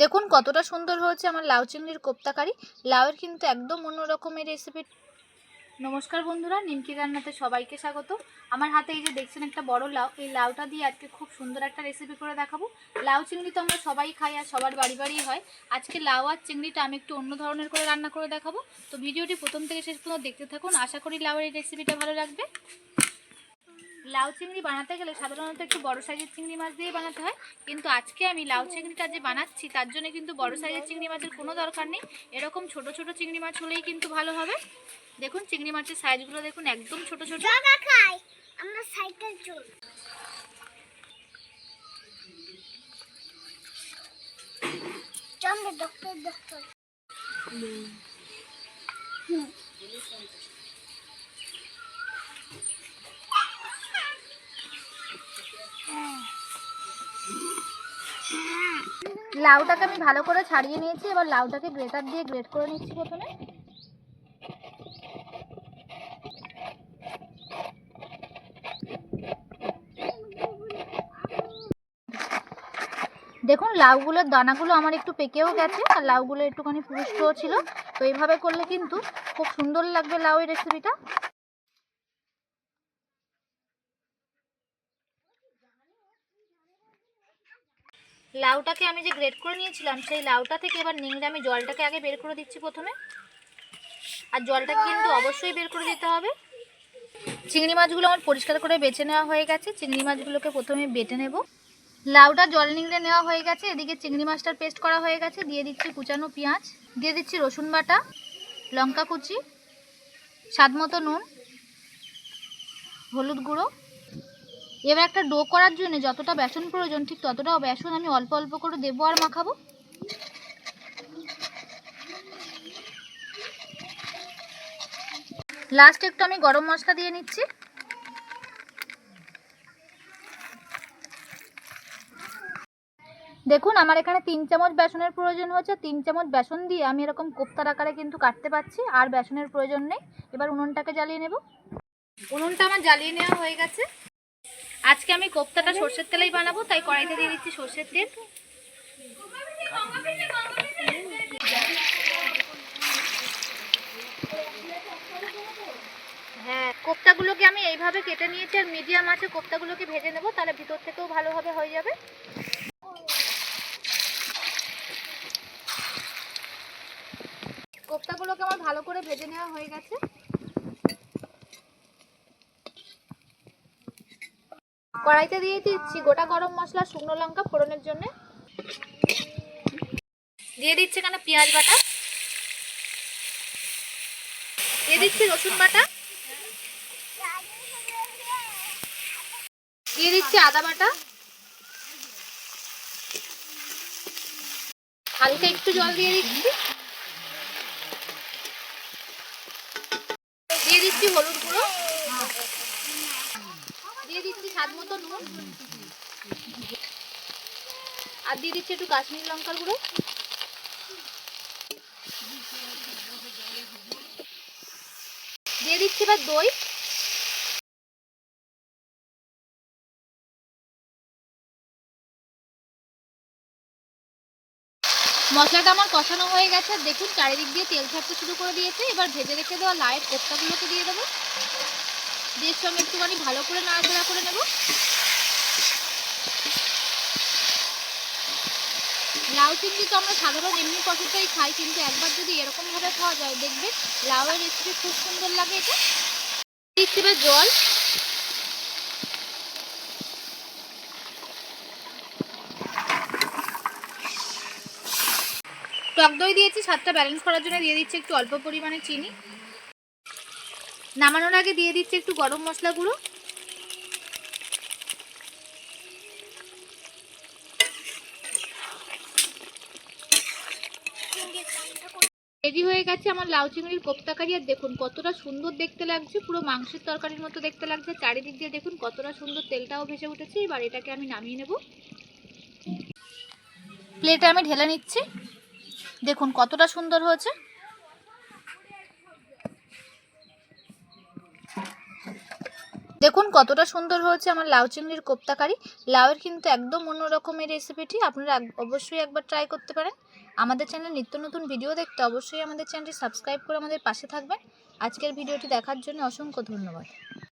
দেখুন কতটা সুন্দর হয়েছে আমার লাউ চিংড়ির কোপ্তা কারি। লাউয়ের কিন্তু একদম অন্য রকমের রেসিপি নমস্কার বন্ধুরা, নিমকি রান্নাতে সবাইকে স্বাগত। আমার হাতে এই যে দেখছেন একটা বড় লাউ, এই লাউটা দিয়ে আজকে খুব সুন্দর একটা রেসিপি করে দেখাবো। লাউ চিংড়ি তো আমরা সবাই খাই আর সবার বাড়ি বাড়িই হয়। আজকে লাউ আর চিংড়িটা আমি একটু অন্য ধরনের করে রান্না করে দেখাবো। তো ভিডিওটি প্রথম থেকে শেষ পর্যন্ত দেখতে থাকুন। আশা করি লাউয়ের এই রেসিপিটা ভালো লাগবে। লাউ চিংড়ি বানাতে গেলে সাধারণত একটু বড় সাইজের চিংড়ি মাছ দিয়েই বানাতে হয়। কিন্তু আজকে আমি লাউ চিংড়িটা যে বানাচ্ছি, তার জন্য কিন্তু বড় সাইজের চিংড়ি মাছের কোনো দরকার নেই। এরকম ছোট ছোট চিংড়ি মাছ হলেই কিন্তু ভালো হবে। দেখুন চিংড়ি মাছের সাইজগুলো দেখুন, একদম ছোট ছোট। আমরা ডক্টর ডক্টর লাউটাকে আমি ভালো করে ছাড়িয়ে নিয়েছি, এবার লাউটাকে গ্রেটার দিয়ে গ্রেট করে নিচ্ছি প্রথমে। দেখুন, লাউগুলোর দানাগুলো আমার একটু পেকেও গেছে, আর লাউগুলো একটুখানি পুষ্টও ছিল, তো এইভাবে করলে কিন্তু খুব সুন্দর লাগবে লাউ লাউয়ের রেসিপিটা লাউটাকে আমি যে গ্রেট করে নিয়েছিলাম, সেই লাউটা থেকে এবার নিংড়ে আমি জলটাকে আগে বের করে দিচ্ছি প্রথমে। আর জলটাকে কিন্তু অবশ্যই বের করে দিতে হবে। চিংড়ি মাছগুলো আমার পরিষ্কার করে বেছে নেওয়া হয়ে গেছে। চিংড়ি মাছগুলোকে প্রথমে বেটে নেব। লাউটা জল নিংড়ে নেওয়া হয়ে গেছে। এদিকে চিংড়ি মাছটার পেস্ট করা হয়ে গেছে। দিয়ে দিচ্ছি কুচানো পেঁয়াজ। দিয়ে দিচ্ছি রসুন বাটা, লঙ্কা কুচি, স্বাদ মতো নুন, হলুদ গুঁড়ো এবার একটা ডো করার জন্য যতটা বেসন প্রয়োজন, ঠিক ততটাও বেসন আমি অল্প অল্প করে দেবো আর মাখাবো। লাস্ট একটু আমি গরম মশলা দিয়ে নিচ্ছি। দেখুন, আমার এখানে তিন চামচ বেসনের প্রয়োজন হচ্ছে তিন চামচ বেসন দিয়ে আমি এরকম কোপ্তার আকারে কিন্তু কাটতে পারছি, আর বেসনের প্রয়োজন নেই। এবার উনুনটাকে জ্বালিয়ে নেব। উনুনটা আমার জ্বালিয়ে নেওয়া হয়ে গেছে। আজকে আমি কোপ্তাটা সর্ষের তেলেই বানাবো, তাই কড়াইতে দিয়ে দিচ্ছি সর্ষের তেল। হ্যাঁ কোপ্তাগুলোকে আমি এইভাবে কেটে নিয়েছি, আর মিডিয়াম আছে কোপ্তাগুলোকে ভেজে নেব, তাহলে ভিতর থেকেও ভালোভাবে হয়ে যাবে। কোপ্তাগুলোকে আমার ভালো করে ভেজে নেওয়া হয়ে গেছে। কড়াইতে দিয়ে দিচ্ছি গোটা গরম মশলা, শুকনো লঙ্কা ফোড়নের জন্য। দিয়ে দিচ্ছি এখানে পেঁয়াজ বাটা। দিয়ে দিচ্ছি রসুন বাটা। দিয়ে দিচ্ছি আদা বাটা। হালকা একটু জল দিয়ে দিচ্ছি। দিয়ে দিচ্ছি হলুদ গুঁড়ো দিয়ে দিচ্ছি আর দিয়ে দিচ্ছি একটু কাশ্মীরি লঙ্কার গুঁড়ো। দিয়ে দিচ্ছি এবার দই। মশলাটা আমার কষানো হয়ে গেছে। দেখুন, চারিদিক দিয়ে তেল ছাড়তে শুরু করে দিয়েছে। এবার ভেজে রেখে দেওয়া লায়ের কোপ্তাগুলোকে দিয়ে দেবো। দিয়ে সঙ্গে একটুখানি ভালো করে নাড়াচাড়া করে নেব। লাউ চিংড়ি তো আমরা সাধারণ এমনি কষাটাই খাই, কিন্তু একবার যদি এরকমভাবে খাওয়া যায় দেখবেন লাউয়ের রেসিপি খুব সুন্দর লাগে এটা। দিচ্ছি জল। টক দই দিয়েছি, স্বাদটা ব্যালেন্স করার জন্য দিয়ে দিচ্ছি একটু অল্প পরিমাণে চিনি। নামানোর আগে দিয়ে দিচ্ছি একটু গরম মশলা গুঁড়ো। রেডি হয়ে গেছে আমার লাউ চিংড়ির কোপ্তাকারি, আর দেখুন কতটা সুন্দর দেখতে লাগছে, পুরো মাংসের তরকারির মতো দেখতে লাগছে চারিদিক দিয়ে দেখুন কতটা সুন্দর তেলটাও ভেসে উঠেছে। এবার এটাকে আমি নামিয়ে নেব। প্লেটে আমি ঢেলে নিচ্ছি। দেখুন কতটা সুন্দর হয়েছে। দেখুন কতটা সুন্দর হয়েছে আমার লাউ চিংড়ির কোপ্তা কারি। লাউয়ের কিন্তু একদম অন্য রকমের রেসিপিটি আপনারা অবশ্যই একবার ট্রাই করতে পারেন। আমাদের চ্যানেল নিত্য নতুন ভিডিও দেখতে অবশ্যই আমাদের চ্যানেলটি সাবস্ক্রাইব করে আমাদের পাশে থাকবেন। আজকের ভিডিওটি দেখার জন্য অসংখ্য ধন্যবাদ।